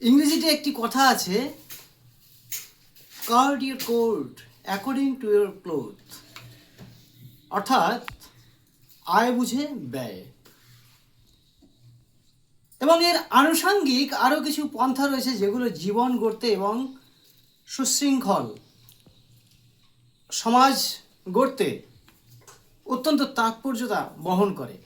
ইংরেজিতে একটি কথা আছে cut your coat according to your cloth অর্থাৎ, আয় বুঝে ব্যয়। এবং এর আনুষাঙ্গিক আরও কিছু পন্থা রয়েছে যেগুলো জীবন গড়তে এবং সুশৃঙ্খল সমাজ গড়তে অত্যন্ত তাৎপর্যতা বহন করে।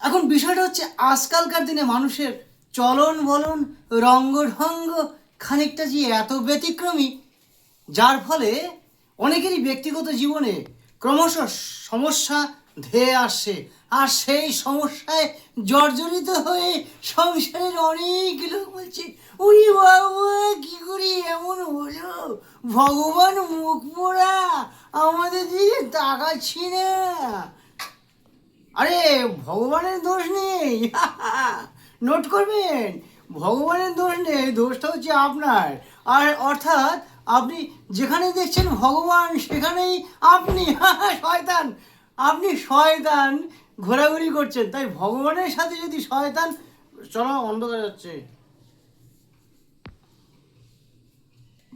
এখন বিষয়টা হচ্ছে, আজকালকার দিনে মানুষের চলন বলন রঙ্গঢঙ্গ খানিকটা যে এত ব্যতিক্রমী, যার ফলে অনেকেরই ব্যক্তিগত জীবনে ক্রমশ সমস্যা ধেয়ে আসছে আর সেই সমস্যায় জর্জরিত হয়ে সংসারের অনেক লোক বলছে, উনি বাবা, কি করি এমন হলো? ভগবান মুখ পোড়া আমাদের দিকে তাকাচ্ছি না। আরে, ভগবানের দোষ নেই। নোট করবেন, ভগবানের দোষ নেই দোষটা হচ্ছে আপনার। আর অর্থাৎ আপনি যেখানে দেখছেন ভগবান, সেখানেই আপনি, শয়তান। আপনি শয়তান ঘোরাঘুরি করছেন, তাই ভগবানের সাথে যদি শয়তান, চলো অন্ধকার যাচ্ছে।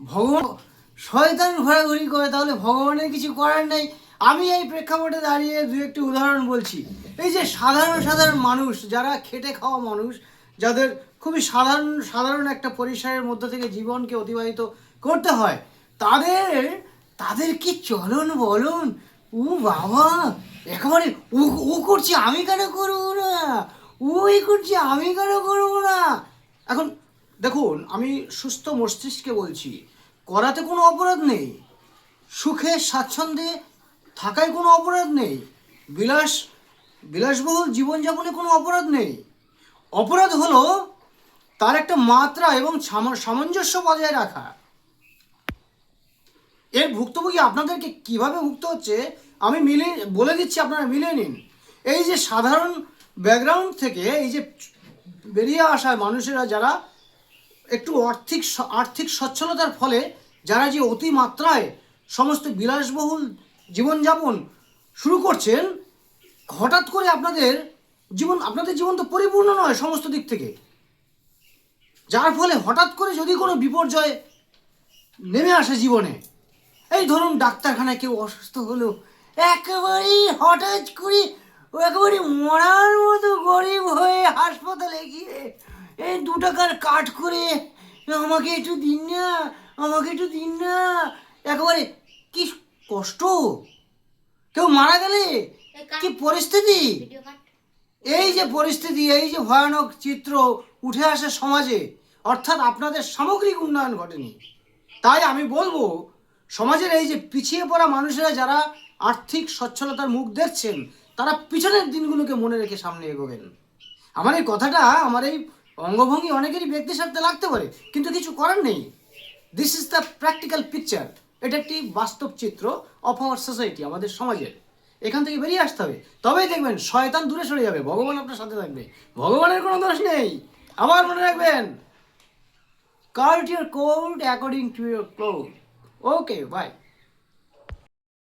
ভগবান শয়তান ঘোরাঘুরি করে, তাহলে ভগবানের কিছু করার নেই। আমি এই প্রেক্ষাপটে দাঁড়িয়ে দু একটি উদাহরণ বলছি। এই যে সাধারণ সাধারণ মানুষ, যারা খেটে খাওয়া মানুষ, যাদের খুবই সাধারণ সাধারণ একটা পরিসরের মধ্যে থেকে জীবনকে অতিবাহিত করতে হয়, তাদের তাদের কি চলন বলন? ও বাবা, একেবারে ও ও করছে আমি কেন করব না? ওই করছে আমি কেন করব না? এখন দেখুন, আমি সুস্থ মস্তিষ্কে বলছি, করাতে কোনো অপরাধ নেই। সুখে, স্বাচ্ছন্দ্যে থাকায় কোনো অপরাধ নেই। বিলাস, বিলাসবহুল জীবনযাপনে কোনো অপরাধ নেই। অপরাধ হলো তার একটা মাত্রা এবং সামঞ্জস্য বজায় রাখা। এর ভুক্তভোগী আপনাদেরকে কীভাবে ভুক্ত হচ্ছে, আমি মিলে বলে দিচ্ছি আপনারা মিলে নিন। এই যে সাধারণ ব্যাকগ্রাউন্ড থেকে এই যে বেরিয়ে আসা মানুষেরা যারা একটু আর্থিক আর্থিক সচ্ছলতার ফলে, যারা যে অতিমাত্রায় সমস্ত বিলাসবহুল জীবনযাপন শুরু করছেন, হঠাৎ করে আপনাদের জীবন আপনাদের জীবন তো পরিপূর্ণ নয় সমস্ত দিক থেকে। যার ফলে হঠাৎ করে যদি কোনো বিপর্যয় নেমে আসে জীবনে, এই ধরুন ডাক্তারখানায় কেউ অসুস্থ হলো, একেবারেই হঠাৎ করে একেবারে মরার মতো গরিব হয়ে হাসপাতালে গিয়ে এই দু টাকার কাট করে, আমাকে একটু দিন না, আমাকে একটু দিন না, একেবারে কি কষ্ট? কেউ মারা গেলে? কি পরিস্থিতি? এই যে পরিস্থিতি এই যে ভয়ানক চিত্র উঠে আসে সমাজে অর্থাৎ আপনাদের সামগ্রিক উন্নয়ন ঘটেনি। তাই আমি বলব সমাজের এই যে পিছিয়ে পড়া মানুষেরা যারা আর্থিক সচ্ছলতার মুখ দেখছেন তারা পিছনের দিনগুলোকে মনে রেখে সামনে এগোবেন। আমার এই কথাটা আমার এই অঙ্গভঙ্গি অনেকেরই ব্যক্তি স্বার্থে লাগতে পারে কিন্তু কিছু করার নেই। This is the practical picture এটা একটি বাস্তব চিত্র অফ আওয়ার সোসাইটি আমাদের সমাজের। এখান থেকে বেরিয়ে আসতে হবে। তবেই দেখবেন শয়তান দূরে সরে যাবে, ভগবান আপনার সাথে থাকবে। ভগবানের কোনো দোষ নেই। আবার মনে রাখবেন cut your coat according to your cloth okay bye